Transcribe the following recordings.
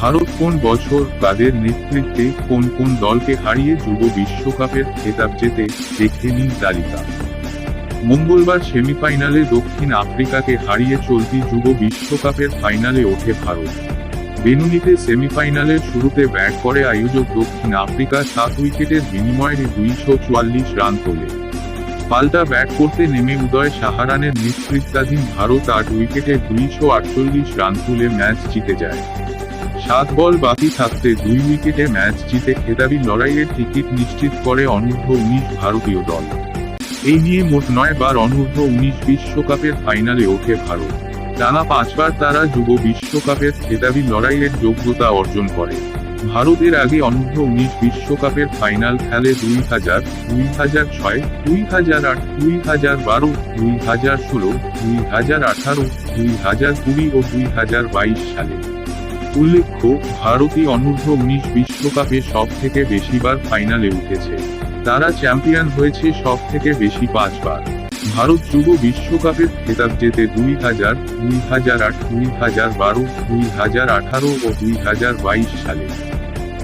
ভারত কোন বছর কাদের নেতৃত্বে কোন কোন দলকে হারিয়ে যুব বিশ্বকাপের খেতাব জেতে দেখে নিন তালিকা। মঙ্গলবার সেমিফাইনালে দক্ষিণ আফ্রিকাকে হারিয়ে চলতি যুব বিশ্বকাপের ফাইনালে ওঠে ভারত। বেনুনিতে সেমিফাইনালের শুরুতে ব্যাট করে আয়োজক দক্ষিণ আফ্রিকা সাত উইকেটের বিনিময়ে দুইশো চুয়াল্লিশ রান তোলে। পাল্টা ব্যাট করতে নেমে উদয় সাহারানের নেতৃত্বাধীন ভারত আট উইকেটে দুইশো আটচল্লিশ রান তুলে ম্যাচ জিতে যায়। সাত বল বাকি থাকতে দুই উইকেটে ম্যাচ জিতে খেতাবি লড়াইয়ের টিকিট নিশ্চিত করে অনূর্ধ্ব উনিশ ভারতীয় দল। এই নিয়ে মোট নয় বার অনূর্ধ্ব উনিশ বিশ্বকাপের ফাইনালে ওঠে ভারত। টানা পাঁচবার তারা যুব বিশ্বকাপের খেতাবি লড়াইয়ের যোগ্যতা অর্জন করে। ভারতের আগে অনূর্ধ্ব উনিশ বিশ্বকাপের ফাইনাল খেলে দুই হাজার দুই হাজার ছয়, দুই হাজার আট, দুই হাজার বারো, দুই হাজার ষোলো, দুই হাজার আঠারো, দুই হাজার কুড়ি ও দুই হাজার বাইশ সালে। উল্লেখ্য ভারতই অনূর্ধ্ব উনিশ বিশ্বকাপে সব থেকে বেশিবার ফাইনালে উঠেছে। তারা চ্যাম্পিয়ন হয়েছে সব থেকে বেশি পাঁচবার। ভারত যুব বিশ্বকাপের খেতাব জেতে দুই হাজার দুই হাজার আট, দুই হাজার বারো, দুই হাজার আঠারো ও দুই হাজার বাইশ সালে।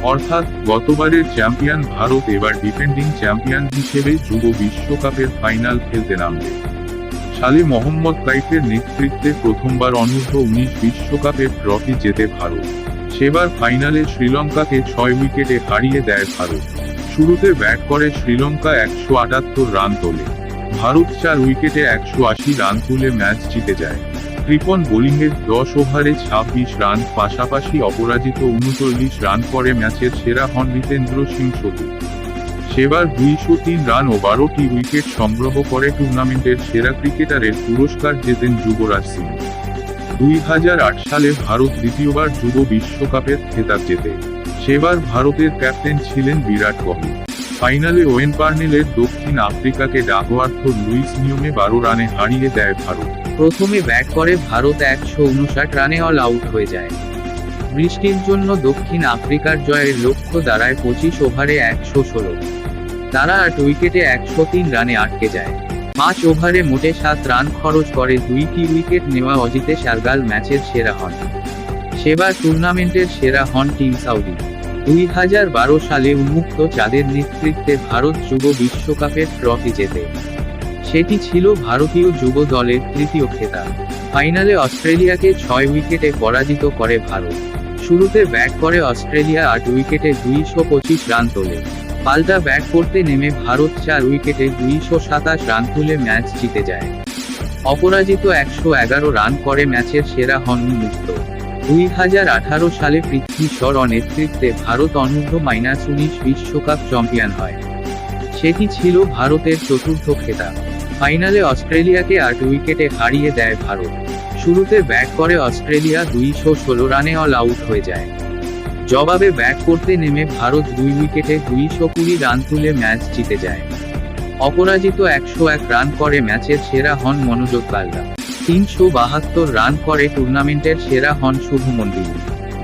অর্থাৎ গতবারের চ্যাম্পিয়ন ভারত এবার ডিফেন্ডিং চ্যাম্পিয়ন হিসেবে যুব বিশ্বকাপের ফাইনাল খেলতে নামবে। সালে মোহাম্মদ কাইফের নেতৃত্বে প্রথমবার অনূর্ধ্ব উনিশ বিশ্বকাপের ট্রফি জেতে ভারত। সেবার ফাইনালে শ্রীলঙ্কাকে ছয় উইকেটে হারিয়ে দেয় ভারত। শুরুতে ব্যাট করে শ্রীলঙ্কা একশো আটাত্তর রান তোলে। ভারত চার উইকেটে একশো আশি রান তুলে ম্যাচ জিতে যায়। কৃপন বোলিংয়ের দশ ওভারে ছাব্বিশ রান, পাশাপাশি অপরাজিত উনচল্লিশ রান করে ম্যাচের সেরা হন রিতেন্দ্র সিং সতু। সেবার দুইশো তিন রান ও বারোটি উইকেট সংগ্রহ করে টুর্নামেন্টের সেরা ক্রিকেটারের পুরস্কার জেতেন যুবরাজ সিং। দুই সালে ভারত দ্বিতীয়বার যুব বিশ্বকাপের খেতাব জেতে। সেবার ভারতের ক্যাপ্টেন ছিলেন বিরাট কোহলি। ফাইনালে ওয়েন পার্নেলের দক্ষিণ আফ্রিকাকে ডাকওয়ার্থ লুইস নিয়মে বারো রানে হারিয়ে দেয় ভারত। প্রথমে ব্যাট করে ভারত একশো উনষাট রানে অল আউট হয়ে যায়। বৃষ্টির জন্য দক্ষিণ আফ্রিকার জয়ের লক্ষ্য দাঁড়ায় পঁচিশ ওভারে একশো ষোলো। তারা আট উইকেটে একশো তিন রানে আটকে যায়। পাঁচ ওভারে মোটে সাত রান খরচ করে দুইটি উইকেট নেওয়া অজিতে সারগাল ম্যাচের সেরা হন। সেবার টুর্নামেন্টের সেরা হন টিম সাউদি। দুই হাজার বারো সালে উন্মুক্ত চাঁদের নেতৃত্বে ভারত যুব বিশ্বকাপের ট্রফি জেতে। সেটি ছিল ভারতীয় যুব দলের তৃতীয় খেতাব ফাইনালে অস্ট্রেলিয়াকে ছয় উইকেটে পরাজিত করে ভারত। শুরুতে ব্যাট করে অস্ট্রেলিয়া আট উইকেটে দুইশো পঁচিশ রান তোলে। পাল্টা ব্যাট করতে নেমে ভারত চার উইকেটে দুইশো সাতাশ রান তুলে ম্যাচ জিতে যায়। অপরাজিত একশো এগারো রান করে ম্যাচের সেরা হন মুক্ত। দুই হাজার আঠারো সালে পৃথ্বী শর নেতৃত্বে ভারত অনূর্ধ্ব মাইনাস উনিশ বিশ্বকাপ চ্যাম্পিয়ন হয়। সেটি ছিল ভারতের চতুর্থ খেতাব। ফাইনালে অস্ট্রেলিয়াকে আট উইকেটে হারিয়ে দেয় ভারত। শুরুতে ব্যাট করে অস্ট্রেলিয়া দুইশো ষোলো রানে অল আউট হয়ে যায়। জবাবে ব্যাট করতে নেমে ভারত দুই উইকেটে দুইশো কুড়ি রান তুলে ম্যাচ জিতে যায়। অপরাজিত একশো এক রান করে ম্যাচের সেরা হন মনোযোগ কালরা তিনশো বাহাত্তর রান করে টুর্নামেন্টের সেরা হন শুভমন গিল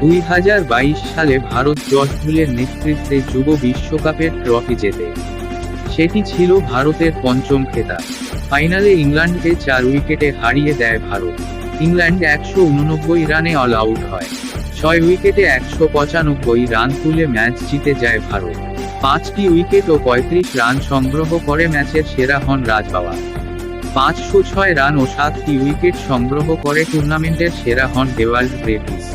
দুই হাজার বাইশ সালে ভারত জশ ভুলের নেতৃত্বে যুব বিশ্বকাপের ট্রফি জেতে। সেটি ছিল ভারতের পঞ্চম খেতাব ফাইনালে ইংল্যান্ডকে চার উইকেটে হারিয়ে দেয় ভারত। ইংল্যান্ড একশো উননব্বই রানে অল আউট হয়। ছয় উইকেটে একশো পঁচানব্বই রান তুলে ম্যাচ জিতে যায় ভারত। পাঁচটি উইকেট ও পঁয়ত্রিশ রান সংগ্রহ করে ম্যাচের সেরা হন রাজবাবা পাঁচশো ছয় রান ও সাতটি উইকেট সংগ্রহ করে টুর্নামেন্টের সেরা হন ডেওয়াল্ড ব্রেভিস।